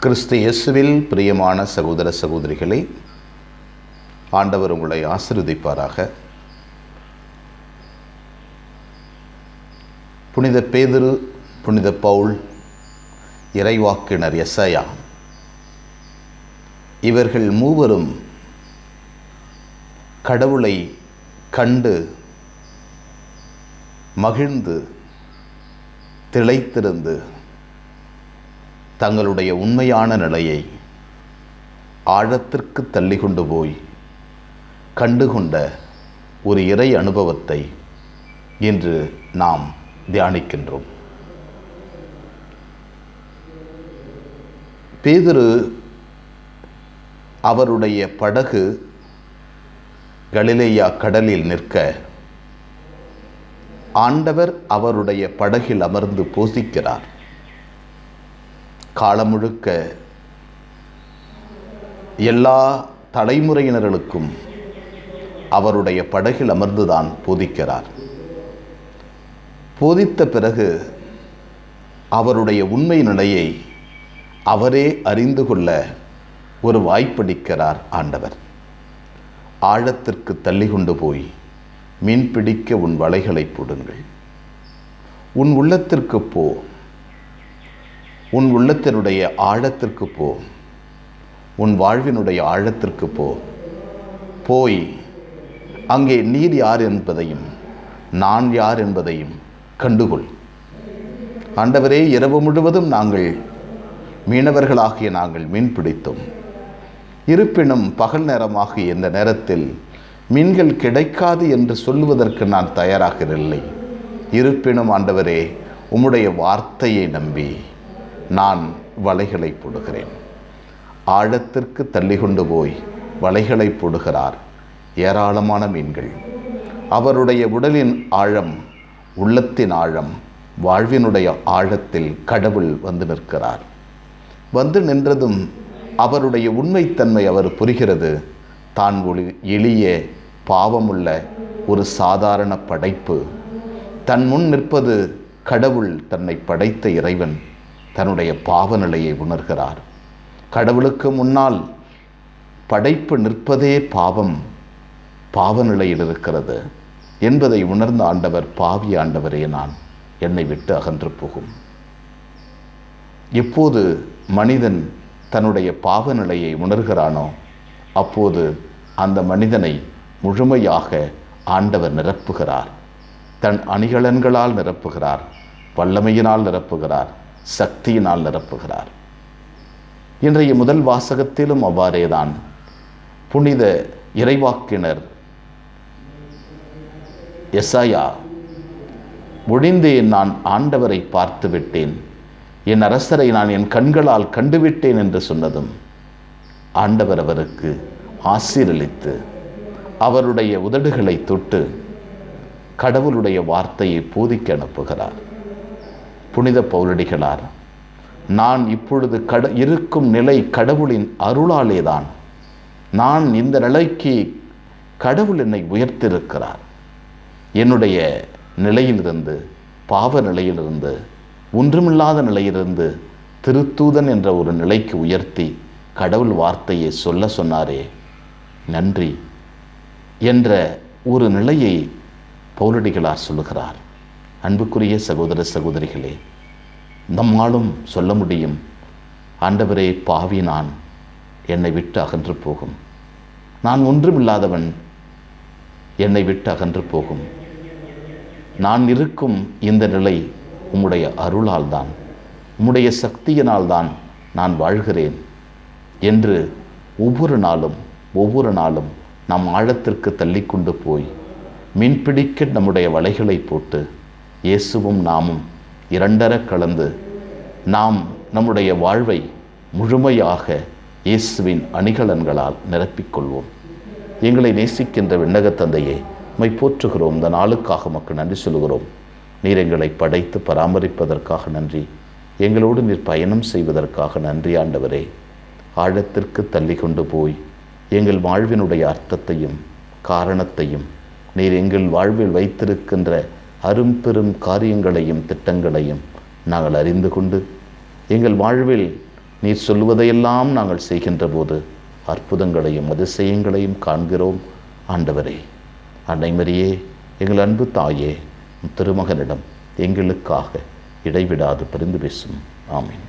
கிறிஸ்து இயேசுவில் பிரியமான சகோதர சகோதரிகளை ஆண்டவர் உங்களை ஆசிர்வதிப்பாராக. புனித பேதுரு புனித பவுல் இறைவாக்கினர் எசையா இவர்கள் மூவரும் கடவுளை கண்டு மகிழ்ந்து திளைத்திருந்து தங்களுடைய உண்மையான நிலையை ஆழத்திற்கு தள்ளி கொண்டு போய் கண்டுகொண்ட ஒரு இறை அனுபவத்தை இன்று நாம் தியானிக்கின்றோம். பேதுரு அவருடைய படகு கலிலேயா கடலில் நிற்க ஆண்டவர் அவருடைய படகில் அமர்ந்து போசிக்கிறார். காலம் முழுக்க எல்லா தலைமுறையினர்களுக்கும் அவருடைய படகில் அமர்ந்துதான் போதிக்கிறார். போதித்த பிறகு அவருடைய உண்மை நிலையை அவரே அறிந்து கொள்ள ஒரு வாய்ப்பளிக்கிறார் ஆண்டவர். ஆழத்திற்கு தள்ளி கொண்டு போய் மீன் பிடிக்க உன் வலைகளை போடுங்கள். உன் உள்ளத்திற்கு போ. உன் உள்ளத்தினுடைய ஆழத்திற்கு போ. உன் வாழ்வினுடைய ஆழத்திற்கு போ. போய் அங்கே நீர் யார் என்பதையும் நான் யார் என்பதையும் கண்டுகொள். ஆண்டவரே இரவு முழுவதும் நாங்கள் மீனவர்களாகிய நாங்கள் மீன் பிடித்தோம். இருப்பினும் பகல் நேரமாகிய இந்த நேரத்தில் மீன்கள் கிடைக்காது என்று சொல்லுவதற்கு நான் தயாராகவில்லை இருப்பினும் ஆண்டவரே உம்முடைய வார்த்தையை நம்பி நான் வலைகளை போடுகிறேன். ஆழத்திற்கு தள்ளி கொண்டு போய் வலைகளை போடுகிறார் ஏராளமான மீன்கள். அவருடைய உடலின் ஆழம் உள்ளத்தின் ஆழம் வாழ்வினுடைய ஆழத்தில் கடவுள் வந்து நிற்கிறார். வந்து நின்றதும் அவருடைய உண்மைத்தன்மை அவர் புரிகிறது. தான் ஒரு எளிய பாவமுள்ள ஒரு சாதாரண படைப்பு. தன் முன் நிற்பது கடவுள் தன்னை படைத்த இறைவன். தன்னுடைய பாவநிலையை உணர்கிறார். கடவுளுக்கு முன்னால் படைப்பு நிற்பதே பாவம் பாவநிலையில் இருக்கிறது என்பதை உணர்ந்த ஆண்டவர் பாவி ஆண்டவரே நான் என்னை விட்டு அகன்று போகும். எப்போது மனிதன் தன்னுடைய பாவநிலையை உணர்கிறானோ அப்போது அந்த மனிதனை முழுமையாக ஆண்டவர் நிரப்புகிறார். தன் அணிகலன்களால் நிரப்புகிறார் வல்லமையினால் நிரப்புகிறார். சக்தியினால் நிரப்புகிறார். இன்றைய முதல் வாசகத்திலும் அவ்வாறேதான். புனித இறைவாக்கினர் எசாயா ஒழிந்தேன் நான் ஆண்டவரை பார்த்து விட்டேன் என் அரசரை நான் என் கண்களால் கண்டுவிட்டேன் என்று சொன்னதும் ஆண்டவர் அவருக்கு ஆசீரளித்து அவருடைய உதடுகளை தொட்டு கடவுளுடைய வார்த்தையை போதிக்க அனுப்புகிறார். புனித பௌலடிகளார் நான் இப்பொழுது கட இருக்கும் நிலை கடவுளின் அருளாலேதான். நான் இந்த நிலைக்கு கடவுள் என்னை உயர்த்திருக்கிறார் என்னுடைய நிலையிலிருந்து பாவ நிலையிலிருந்து ஒன்றுமில்லாத நிலையிலிருந்து திருத்தூதன் என்ற ஒரு நிலைக்கு உயர்த்தி கடவுள் வார்த்தையை சொல்ல சொன்னாரே. நன்றி என்ற ஒரு நிலையை பௌலடிகளார் சொல்லுகிறார். அன்புக்குரிய சகோதர சகோதரிகளே நம்மாலும் சொல்ல முடியும் ஆண்டவரே பாவி நான் என்னை விட்டு அகன்று போகும். நான் ஒன்றுமில்லாதவன் என்னை விட்டு அகன்று போகும். நான் இருக்கும் இந்த நிலை உம்முடைய அருளால் தான் உம்முடைய சக்தியினால் தான் நான் வாழ்கிறேன் என்று ஒவ்வொரு நாளும் ஒவ்வொரு நாளும் நம் ஆழத்திற்கு தள்ளிக்கொண்டு போய் மீன்பிடிக்க நம்முடைய வலைகளை போட்டு இயேசுவும் நாமும் இரண்டர கலந்து நாம் நம்முடைய வாழ்வை முழுமையாக இயேசுவின் அணிகலன்களால் நிரப்பிக்கொள்வோம் எங்களை நேசிக்கின்ற விண்ணக தந்தையே மை போற்றுகிறோம். இந்த நாளுக்காக மக்கள் நன்றி சொல்கிறோம் நீர் எங்களை படைத்து பராமரிப்பதற்காக நன்றி. எங்களோடு நீர் பயணம் செய்வதற்காக நன்றி ஆண்டவரே. ஆழத்திற்கு தள்ளி கொண்டு போய் எங்கள் வாழ்வினுடைய அர்த்தத்தையும் காரணத்தையும் நீர் எங்கள் வாழ்வில் வைத்திருக்கின்ற அரும்பெரும் காரியங்களையும் திட்டங்களையும் நாங்கள் அறிந்து கொண்டு எங்கள் வாழ்வில் நீர் சொல்லுவதையெல்லாம் நாங்கள் செய்கின்ற போது அற்புதங்களையும் அதிசயங்களையும் காண்கிறோம். ஆண்டவரே அன்னைமரியே எங்கள் அன்பு தாயே திருமகனிடம் எங்களுக்காக இடைவிடாது பரிந்து பேசும். ஆமீன்.